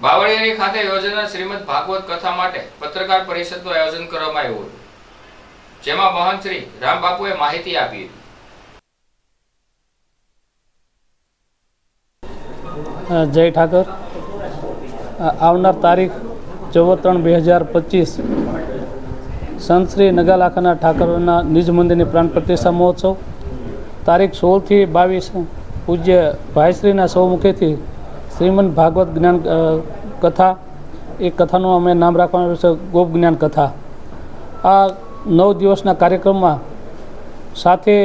બાવળિયારી ખાતે યોજાનાર શ્રીમદ ભાગવત કથા માટે પત્રકાર પરિષદનું આયોજન કરવામાં આવ્યું હતું, જેમાં મહંત શ્રી રામબાપુએ માહિતી આપી હતી. જય ઠાકર. આવનાર તારીખ ચૌદ બે હજાર પચીસ સંત શ્રી નગાલાખાના ઠાકરના નિજ મંદિરની પ્રાણ પ્રતિષ્ઠા મહોત્સવ. તારીખ સોળથી બાવીસ પૂજ્ય ભાઈશ્રીના સૌ મુખેથી શ્રીમદ ભાગવત જ્ઞાન કથા, એ કથાનું અમે નામ રાખવાનું છે ગોપ જ્ઞાન કથા. આ નવ દિવસના કાર્યક્રમમાં સાથે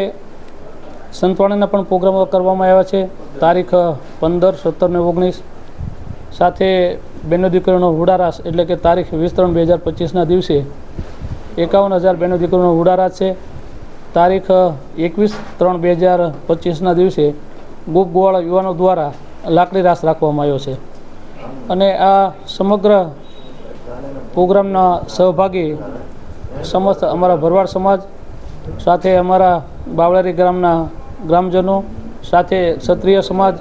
સંતવાણીના પણ પ્રોગ્રામો કરવામાં આવ્યા છે. તારીખ પંદર, સત્તર ને ઓગણીસ. સાથે બેનો દીકરીનો હુડારાસ એટલે કે તારીખ વીસ ત્રણ બે હજાર પચીસના દિવસે એકાવન હજાર બેનો દીકરીનો હુડારાસ છે. તારીખ એકવીસ ત્રણ બે હજાર પચીસના દિવસે ગોપ ગોવાળા યુવાનો દ્વારા લાકડી રાસ રાખવામાં આવ્યો છે. અને આ સમગ્ર પ્રોગ્રામના સહભાગી સમસ્ત અમારા ભરવાડ સમાજ સાથે અમારા બાવળારી ગ્રામના ગ્રામજનો સાથે ક્ષત્રિય સમાજ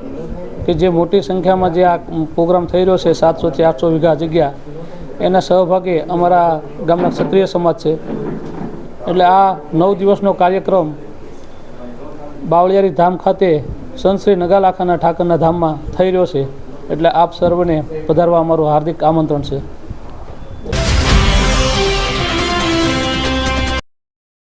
કે જે મોટી સંખ્યામાં જે આ પ્રોગ્રામ થઈ રહ્યો છે, સાતસોથી આઠસો વીઘા જગ્યા, એના સહભાગી અમારા ગામના ક્ષત્રિય સમાજ છે. એટલે આ નવ દિવસનો કાર્યક્રમ બાવળિયારી ધામ ખાતે સંત શ્રી નગાલાખાના ઠાકરના ધામમાં થઈ રહ્યો છે. એટલે આપ સર્વને પધારવા અમારું હાર્દિક આમંત્રણ છે.